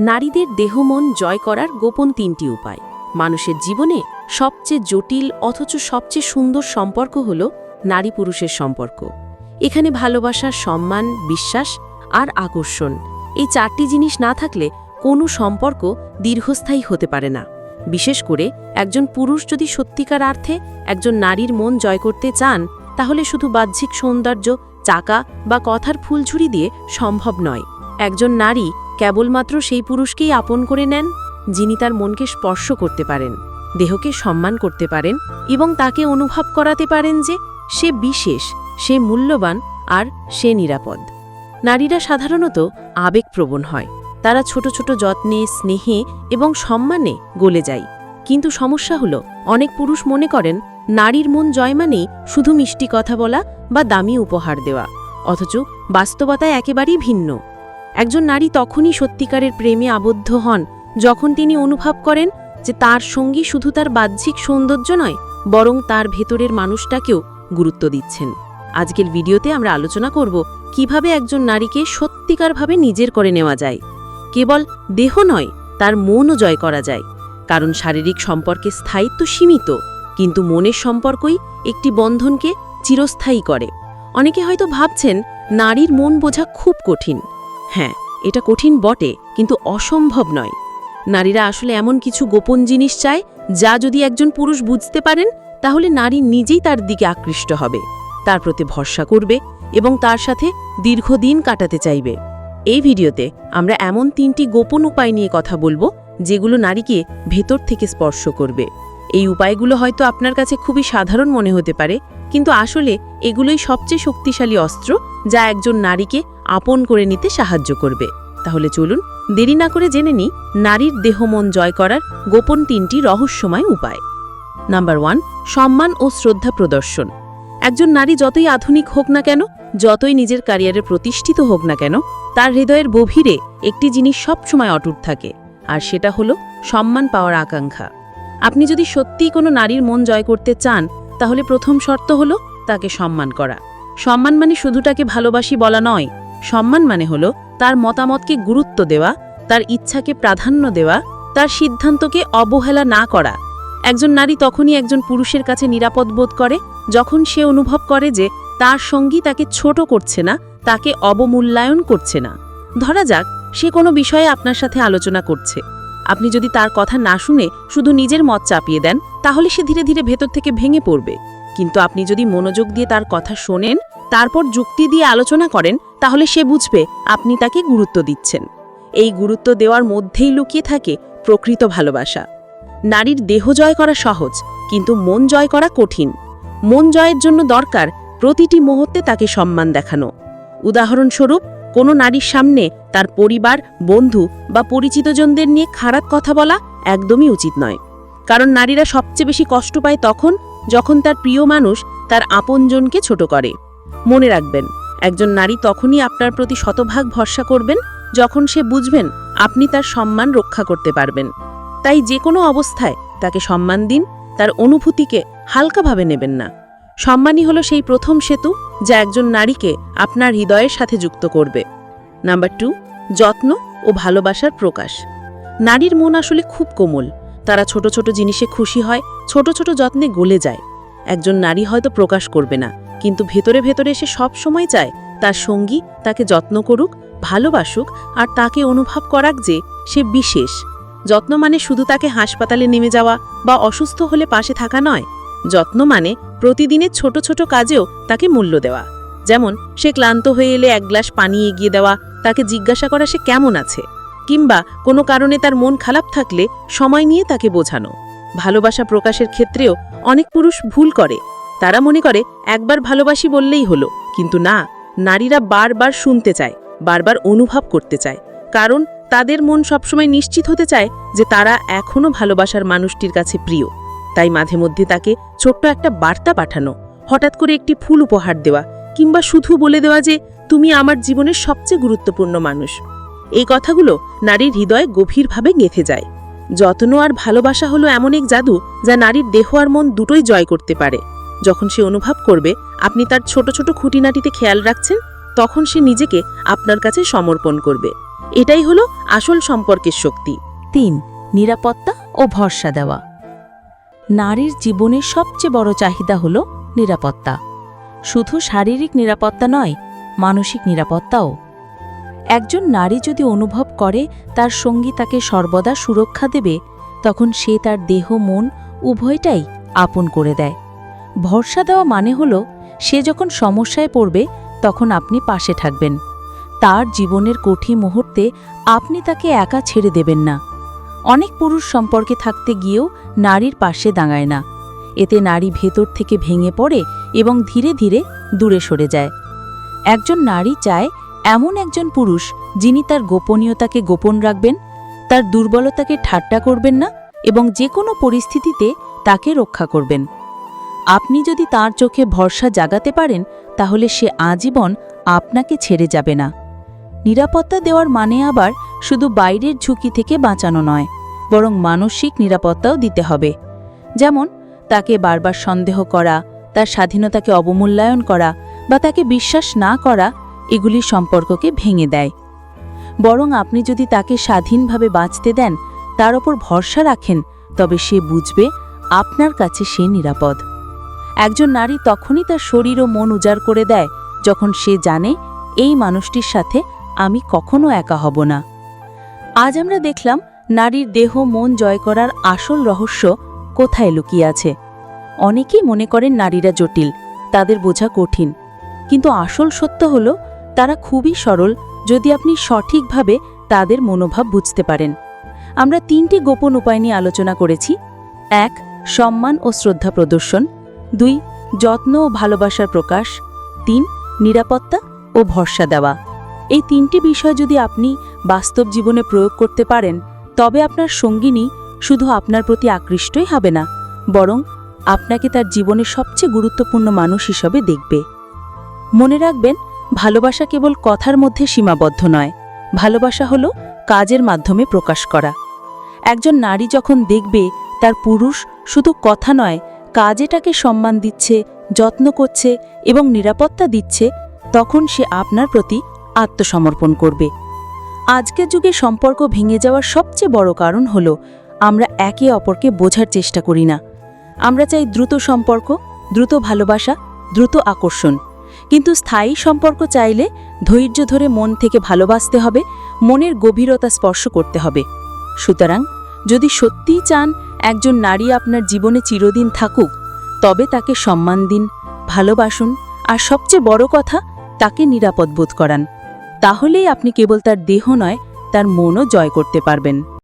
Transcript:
নারীদের দেহমন জয় করার গোপন তিনটি উপায়। মানুষের জীবনে সবচেয়ে জটিল অথচ সবচেয়ে সুন্দর সম্পর্ক হল নারী পুরুষের সম্পর্ক। এখানে ভালোবাসা, সম্মান, বিশ্বাস আর আকর্ষণ এই চারটি জিনিস না থাকলে কোনো সম্পর্ক দীর্ঘস্থায়ী হতে পারে না। বিশেষ করে একজন পুরুষ যদি সত্যিকার অর্থে একজন নারীর মন জয় করতে চান, তাহলে শুধু বাহ্যিক সৌন্দর্য, চাকা বা কথার ফুলঝুরি দিয়ে সম্ভব নয়। একজন নারী কেবলমাত্র সেই পুরুষকেই আপন করে নেন, যিনি তার মনকে স্পর্শ করতে পারেন, দেহকে সম্মান করতে পারেন এবং তাকে অনুভব করাতে পারেন যে সে বিশেষ, সে মূল্যবান আর সে নিরাপদ। নারীরা সাধারণত আবেগপ্রবণ হয়। তারা ছোট ছোট যত্নে, স্নেহে এবং সম্মানে গলে যায়। কিন্তু সমস্যা হলো, অনেক পুরুষ মনে করেন, নারীর মন জয় মানেই শুধু মিষ্টি কথা বলা বা দামি উপহার দেওয়া, অথচ বাস্তবতায় একেবারেই ভিন্ন। একজন নারী তখনই সত্যিকারের প্রেমে আবদ্ধ হন, যখন তিনি অনুভব করেন যে তার সঙ্গী শুধু তার বাহ্যিক সৌন্দর্য নয়, বরং তার ভেতরের মানুষটাকেও গুরুত্ব দিচ্ছেন। আজকের ভিডিওতে আমরা আলোচনা করব কীভাবে একজন নারীকে সত্যিকারভাবে নিজের করে নেওয়া যায়। কেবল দেহ নয়, তার মনও জয় করা যায়। কারণ শারীরিক সম্পর্কে স্থায়িত্ব সীমিত, কিন্তু মনের সম্পর্কই একটি বন্ধনকে চিরস্থায়ী করে। অনেকে হয়তো ভাবছেন, নারীর মন বোঝা খুব কঠিন। হ্যাঁ এটা কঠিন বটে, কিন্তু অসম্ভব নয়। নারীরা আসলে এমন কিছু গোপন জিনিস চায়, যা যদি একজন পুরুষ বুঝতে পারেন, তাহলে নারী নিজেই তার দিকে আকৃষ্ট হবে। তার প্রতি ভরসা করবে এবং তার সাথে দীর্ঘদিন কাটাতে চাইবে। এই ভিডিওতে আমরা এমন তিনটি গোপন উপায় নিয়ে কথা বলব, যেগুলো নারীকে ভেতর থেকে স্পর্শ করবে। এই উপায়গুলো হয়তো আপনার কাছে খুবই সাধারণ মনে হতে পারে, কিন্তু আসলে এগুলোই সবচেয়ে শক্তিশালী অস্ত্র, যা একজন নারীকে আপন করে নিতে সাহায্য করবে। তাহলে চলুন, দেরি না করে জেনে নিই, নারীর দেহমন জয় করার গোপন তিনটি রহস্যময় উপায়। নাম্বার ওয়ান, সম্মান ও শ্রদ্ধা প্রদর্শন। একজন নারী যতই আধুনিক হোক না কেন, যতই নিজের ক্যারিয়ারে প্রতিষ্ঠিত হোক না কেন, তার হৃদয়ের গভীরে একটি জিনিস সবসময় অটুট থাকে, আর সেটা হলো সম্মান পাওয়ার আকাঙ্ক্ষা। আপনি যদি সত্যিই কোনো নারীর মন জয় করতে চান, তাহলে প্রথম শর্ত হলো তাকে সম্মান করা। সম্মান মানে শুধু তাকে ভালোবাসি বলা নয় সম্মান মানে হলো তার মতামতকে গুরুত্ব দেওয়া, তার ইচ্ছাকে প্রাধান্য দেওয়া, তার সিদ্ধান্তকে অবহেলা না করা। একজন নারী তখনই একজন পুরুষের কাছে নিরাপদ বোধ করে, যখন সে অনুভব করে যে তার সঙ্গী তাকে ছোট করছে না, তাকে অবমূল্যায়ন করছে না। ধরা যাক, সে কোনো বিষয়ে আপনার সাথে আলোচনা করছে। আপনি যদি তার কথা না শুনে শুধু নিজের মত চাপিয়ে দেন, তাহলে সে ধীরে ধীরে ভেতর থেকে ভেঙে পড়বে। কিন্তু আপনি যদি মনোযোগ দিয়ে তার কথা শোনেন তারপর যুক্তি দিয়ে আলোচনা করেন, তাহলে সে বুঝবে আপনি তাকে গুরুত্ব দিচ্ছেন। এই গুরুত্ব দেওয়ার মধ্যেই লুকিয়ে থাকে প্রকৃত ভালোবাসা। নারীর দেহ জয় করা সহজ, কিন্তু মন জয় করা কঠিন। মন জয়ের জন্য দরকার প্রতিটি মুহূর্তে তাকে সম্মান দেখানো। উদাহরণস্বরূপ, কোনো নারীর সামনে তার পরিবার, বন্ধু বা পরিচিতজনদের নিয়ে খারাপ কথা বলা একদমই উচিত নয়। কারণ নারীরা সবচেয়ে বেশি কষ্ট পায় তখন, যখন তার প্রিয় মানুষ তার আপনজনকে ছোট করে। মনে রাখবেন, একজন নারী তখনই আপনার প্রতি শতভাগ ভরসা করবেন যখন সে বুঝবেন আপনি তার সম্মান রক্ষা করতে পারবেন। তাই যে কোনো অবস্থায় তাকে সম্মান দিন, তার অনুভূতিকে হালকাভাবে নেবেন না। সম্মানই হলো সেই প্রথম সেতু যা একজন নারীকে আপনার হৃদয়ের সাথে যুক্ত করবে। নাম্বার টু, যত্ন ও ভালোবাসার প্রকাশ। নারীর মন আসলে খুব কোমল। তারা ছোট ছোট জিনিসে খুশি হয়, ছোট ছোট যত্নে গলে যায়। একজন নারী হয়তো প্রকাশ করবে না। কিন্তু ভেতরে ভেতরে সে সব সময় চায় তার সঙ্গী তাকে যত্ন করুক, ভালোবাসুক আর তাকে অনুভব করাক যে সে বিশেষ। যত্ন মানে শুধু তাকে হাসপাতালে নেমে যাওয়া বা অসুস্থ হলে পাশে থাকা নয়। যত্ন মানে প্রতিদিনের ছোট ছোট কাজেও তাকে মূল্য দেওয়া। যেমন সে ক্লান্ত হয়ে এলে এক গ্লাস পানি এগিয়ে দেওয়া, তাকে জিজ্ঞাসা করা সে কেমন আছে, কিংবা কোনো কারণে তার মন খারাপ থাকলে সময় নিয়ে তাকে বোঝানো। ভালোবাসা প্রকাশের ক্ষেত্রেও অনেক পুরুষ ভুল করে। তারা মনে করে, একবার ভালোবাসি বললেই হলো। কিন্তু না, নারীরা বারবার শুনতে চায়, বারবার অনুভব করতে চায়। কারণ তাদের মন সবসময় নিশ্চিত হতে চায় যে তারা এখনও ভালোবাসার মানুষটির কাছে প্রিয়। তাই মাঝে মধ্যে তাকে ছোট্ট একটা বার্তা পাঠানো, হঠাৎ করে একটি ফুল উপহার দেওয়া, কিংবা শুধু বলে দেওয়া যে, তুমি আমার জীবনের সবচেয়ে গুরুত্বপূর্ণ মানুষ। এই কথাগুলো নারীর হৃদয়ে গভীরভাবে গেঁথে যায়। যত্ন আর ভালোবাসা হলো এমন এক জাদু যা নারীর দেহ আর মন দুটোই জয় করতে পারে। যখন সে অনুভব করবে আপনি তার ছোট ছোট খুঁটিনাটিতে খেয়াল রাখছেন, তখন সে নিজেকে আপনার কাছে সমর্পণ করবে। এটাই হলো আসল সম্পর্কের শক্তি। তিন, নিরাপত্তা ও ভরসা দেওয়া। নারীর জীবনের সবচেয়ে বড় চাহিদা হল নিরাপত্তা। শুধু শারীরিক নিরাপত্তা নয়, মানসিক নিরাপত্তাও। একজন নারী যদি অনুভব করে তার সঙ্গী তাকে সর্বদা সুরক্ষা দেবে, তখন সে তার দেহ, মন, উভয়টাই আপন করে দেয়। ভরসা দেওয়া মানে হল, সে যখন সমস্যায় পড়বে, তখন আপনি পাশে থাকবেন। তার জীবনের কঠিন মুহূর্তে আপনি তাকে একা ছেড়ে দেবেন না। অনেক পুরুষ সম্পর্কে থাকতে গিয়েও নারীর পাশে দাঁড়ায় না। এতে নারী ভেতর থেকে ভেঙে পড়ে এবং ধীরে ধীরে দূরে সরে যায়। একজন নারী চায় এমন একজন পুরুষ যিনি তার গোপনীয়তাকে গোপন রাখবেন, তার দুর্বলতাকে ঠাট্টা করবেন না এবং যে কোনো পরিস্থিতিতে তাকে রক্ষা করবেন। আপনি যদি তার চোখে ভরসা জাগাতে পারেন, তাহলে সে আজীবন আপনাকে ছেড়ে যাবে না। নিরাপত্তা দেওয়ার মানে আবার শুধু বাইরের ঝুঁকি থেকে বাঁচানো নয়, বরং মানসিক নিরাপত্তাও দিতে হবে। যেমন, তাকে বারবার সন্দেহ করা, তার স্বাধীনতাকে অবমূল্যায়ন করা বা তাকে বিশ্বাস না করা, এগুলি সম্পর্ককে ভেঙে দেয়। বরং আপনি যদি তাকে স্বাধীনভাবে বাঁচতে দেন, তার ওপর ভরসা রাখেন, তবে সে বুঝবে আপনার কাছে সে নিরাপদ। একজন নারী তখনই তার শরীর ও মন উজাড় করে দেয়, যখন সে জানে, এই মানুষটির সাথে আমি কখনো একা হব না। আজ আমরা দেখলাম নারীর দেহ মন জয় করার আসল রহস্য কোথায় লুকিয়ে আছে। অনেকেই মনে করেন নারীরা জটিল, তাদের বোঝা কঠিন। কিন্তু আসল সত্য হল, তারা খুবই সরল, যদি আপনি সঠিকভাবে তাদের মনোভাব বুঝতে পারেন। আমরা তিনটি গোপন উপায় নিয়ে আলোচনা করেছি। এক, সম্মান ও শ্রদ্ধা প্রদর্শন। দুই, যত্ন ও ভালোবাসার প্রকাশ। তিন, নিরাপত্তা ও ভরসা দেওয়া। এই তিনটি বিষয় যদি আপনি বাস্তব জীবনে প্রয়োগ করতে পারেন, তবে আপনার সঙ্গিনী শুধু আপনার প্রতি আকৃষ্টই হবে না, বরং আপনাকে তার জীবনের সবচেয়ে গুরুত্বপূর্ণ মানুষ হিসেবে দেখবে। মনে রাখবেন, ভালোবাসা কেবল কথার মধ্যে সীমাবদ্ধ নয়, ভালোবাসা হলো কাজের মাধ্যমে প্রকাশ করা। একজন নারী যখন দেখবে তার পুরুষ শুধু কথা নয় কাজে তাকে সম্মান দিচ্ছে, যত্ন করছে এবং নিরাপত্তা দিচ্ছে, তখন সে আপনার প্রতি আত্মসমর্পণ করবে। আজকের যুগে সম্পর্ক ভেঙে যাওয়ার সবচেয়ে বড় কারণ হল, আমরা একে অপরকে বোঝার চেষ্টা করি না। আমরা চাই দ্রুত সম্পর্ক, দ্রুত ভালোবাসা, দ্রুত আকর্ষণ। কিন্তু স্থায়ী সম্পর্ক চাইলে ধৈর্য ধরে মন থেকে ভালোবাসতে হবে, মনের গভীরতা স্পর্শ করতে হবে। সুতরাং যদি সত্যিই চান একজন নারী আপনার জীবনে চিরদিন থাকুক, তবে তাকে সম্মান দিন, ভালোবাসুন, আর সবচেয়ে বড় কথা, তাকে নিরাপদ বোধ করান। তাহলেই আপনি কেবল তার দেহ নয়, তার মনও জয় করতে পারবেন।